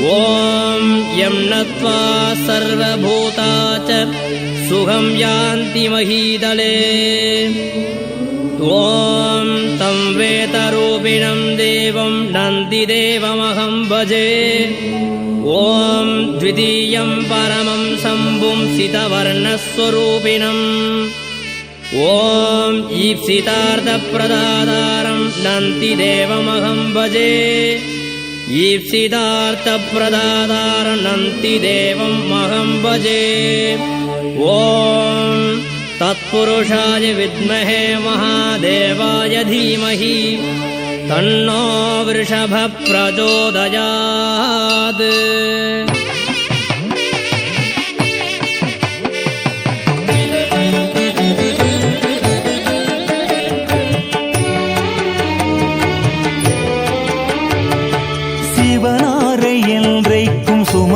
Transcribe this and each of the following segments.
ॐ यं नत्वा सर्वभूता च सुखं यान्ति महीदले। ॐ तं वेतरूपिणं देवं नन्दिदेवमहं भजे। ॐ द्वितीयं परमं शम्भुं सितवर्णस्वरूपिणम्। ॐ ईप्सितार्थप्रदातारं नन्तिदेवमहं भजे ईप्सितार्थप्रदातारं नन्तिदेवम् अहं भजे। ॐ तत्पुरुषाय विद्महे महादेवाय धीमहि। तन्नो वृषभः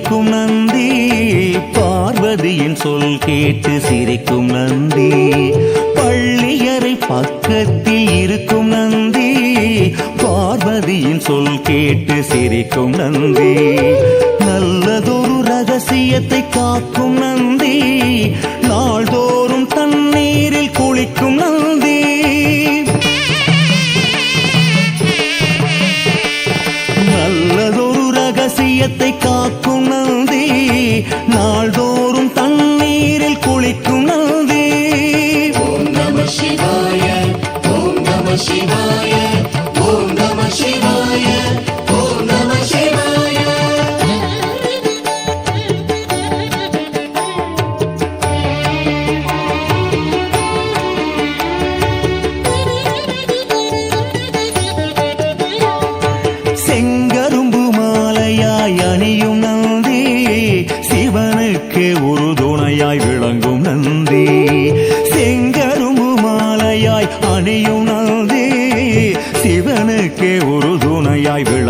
சிரிக்கும் நந்தி பார்வதியின் சொல் கேட்டு சிரிக்கும் நந்தி. பள்ளியறை பக்கத்தில் இருக்கும் நந்தி பார்வதியின் சொல் கேட்டு சிரிக்கும் நந்தி. நல்லதொரு ரகசியத்தை காக்கும் நந்தி நாள்தோறும் தண்ணீரில் குளிக்கும் நந்தி. நல்லதொரு ரகசியத்தை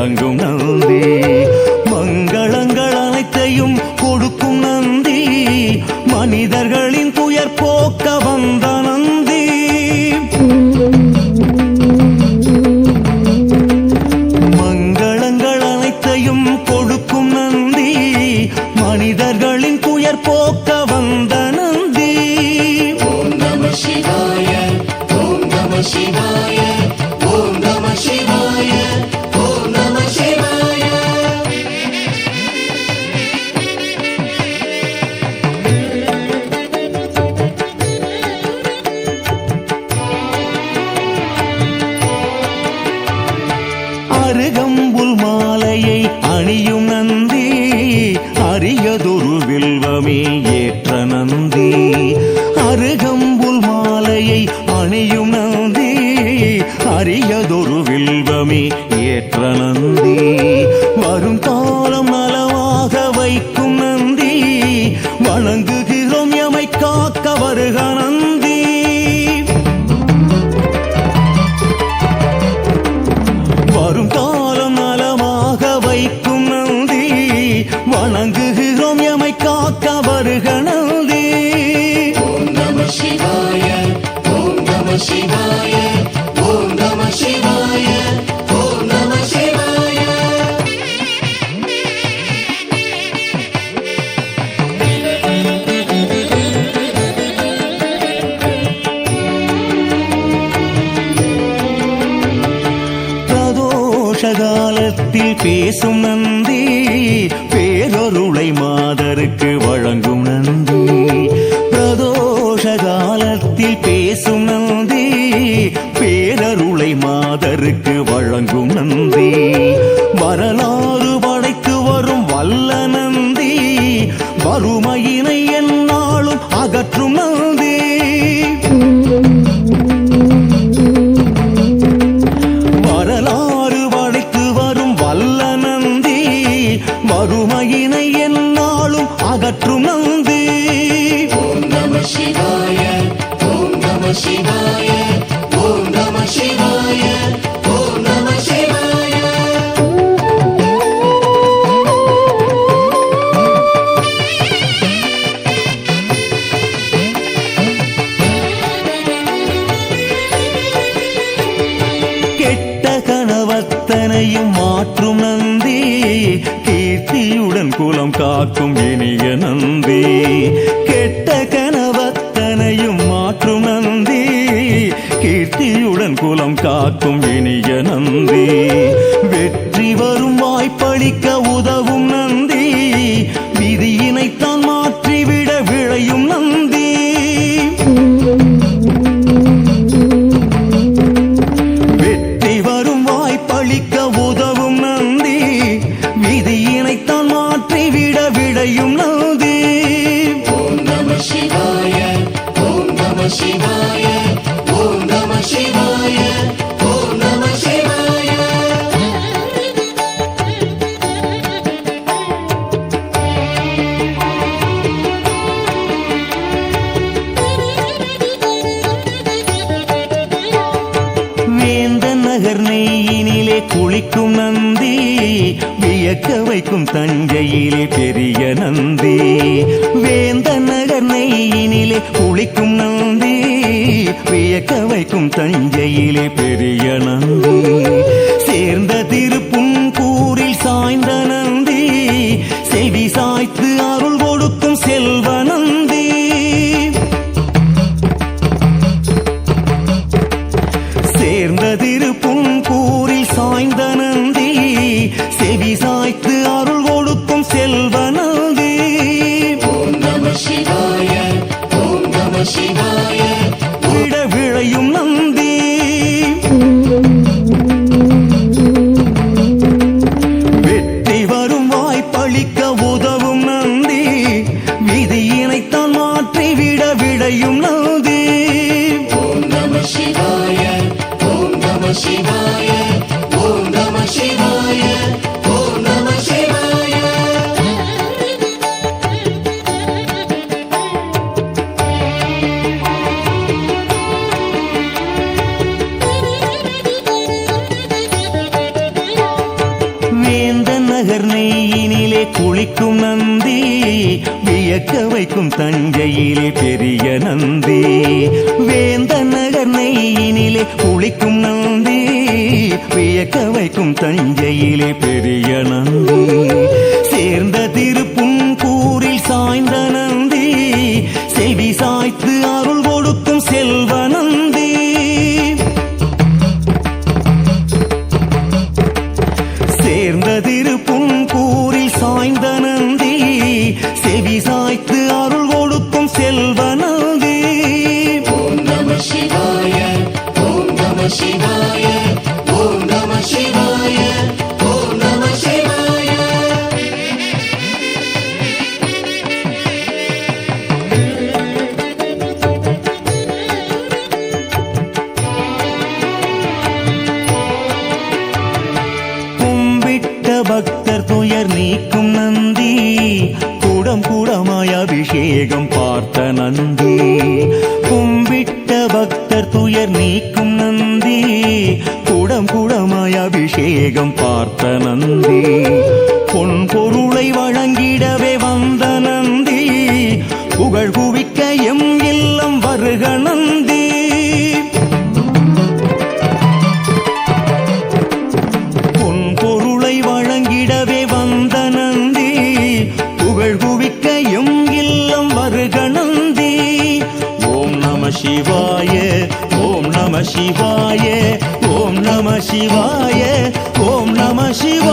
விளங்கும் நந்தி. மங்களங்கள் அனைத்தையும் கொடுக்கும் நந்தி. மனிதர்களின் துயர் போக்க வந்த நந்தி. மங்களங்கள் அனைத்தையும் கொடுக்கும் நந்தி. மனிதர்களின் துயர் போக்க அருகம்புல் மாலையை அணியும் நந்தி அரியதொரு வில்வமே ஏற்ற நந்தி. காலத்தில் பேசும் நந்தி பேரொருளை மாதருக்கு வழங்கும் நந்தி. பிரதோஷ காலத்தில் பேசும் நாதருக்கு வழங்கும் நந்தி. வரலாறு படைத்து வரும் வல்ல நந்தி. வறுமையினை என்னாலும் அகற்றும் காக்கும் இனிய நந்தி கெட்ட கனவத்தனையும் மாற்றும் நந்தி கீர்த்தியுடன் குலம் காக்கும் இனிய நந்தி வெற்றி வரும் வாய்ப்பளிக்க உதவும் வைக்கும் நந்தி வியக்க வைக்கும் தஞ்சையிலே பெரிய நந்தி. வேந்த நகர் நெய்யினிலே குளிக்கும் நந்தி வியக்க வைக்கும் தஞ்சையிலே பெரிய நந்தி. சேர்ந்த திருப்பும் கூரில் சாய்ந்த நந்தி செவி சாய்த்து அருள் கொடுக்கும் செல்வ நந்தி. குளிக்கும் நந்தி வியக்க வைக்கும் தஞ்சையிலே பெரிய நந்தி. வேந்த நகர் நெய்யினிலே குளிக்கும் நந்தி வியக்க வைக்கும் தஞ்சையிலே பெரிய நந்தி. ஓம் நம வருக பொன் பொருளை வழங்கிடவே வந்த நந்தி புகழ் குவிக்க எம் இல்லம் வருக நந்தி. ஓம் நம சிவாய ஓம் நம சிவாய ஓம் நம சிவாய ஓம் நம சிவாய.